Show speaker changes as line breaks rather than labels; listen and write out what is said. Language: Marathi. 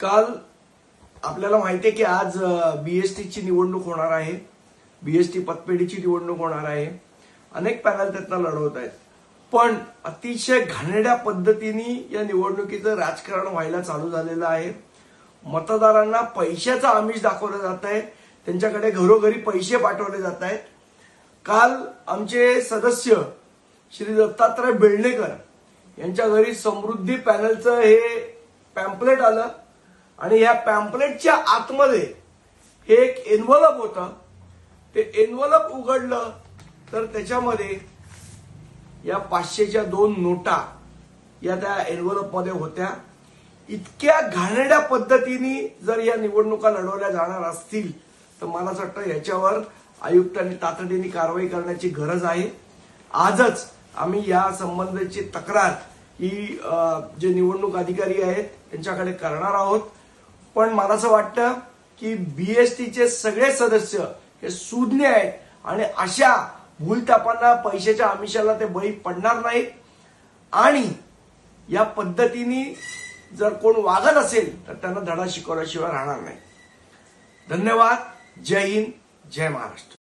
काल आपल्याला माहिती आहे की आज बीएसटीची निवडणूक होणार आहे. बीएसटी पतपेढीची निवडणूक होणार आहे. अनेक पॅनल त्यातनं लढवत आहेत. पण अतिशय घाणेरड्या पद्धतीने या निवडणुकीचं राजकारण व्हायला चालू झालेलं आहे. मतदारांना पैशाचं आमिष दाखवलं जात आहे. त्यांच्याकडे घरोघरी पैसे पाठवले जात आहेत. काल आमचे सदस्य श्री दत्तात्रय बेळणेकर यांच्या घरी समृद्धी पॅनलचं हे पॅम्पलेट आलं. आणि ह्या पॅम्पलेटच्या आतमध्ये हे एक एन्व्हलप होतं. ते एन्व्हलप उघडलं तर त्याच्यामध्ये या पाचशेच्या दोन नोटा या त्या एन्व्हलपमध्ये होत्या. इतक्या घाणेरड्या पद्धतीने जर या निवडणुका लढवल्या जाणार असतील तर मला असं वाटतं याच्यावर आयुक्तांनी तातडीने कारवाई करण्याची गरज आहे. आजच आम्ही या संबंधाची तक्रार ही जे निवडणूक अधिकारी आहेत त्यांच्याकडे करणार आहोत. पण मला असं वाटतं की बीएसटीचे सगळे सदस्य हे सुज्ञ आहेत आणि अशा भूलतापांना पैशाच्या आमिषाला ते बळी पडणार नाहीत. आणि या पद्धतीने जर कोण वागत असेल तर त्यांना धडा शिकवल्याशिवाय राहणार नाही. धन्यवाद. जय हिंद. जय महाराष्ट्र.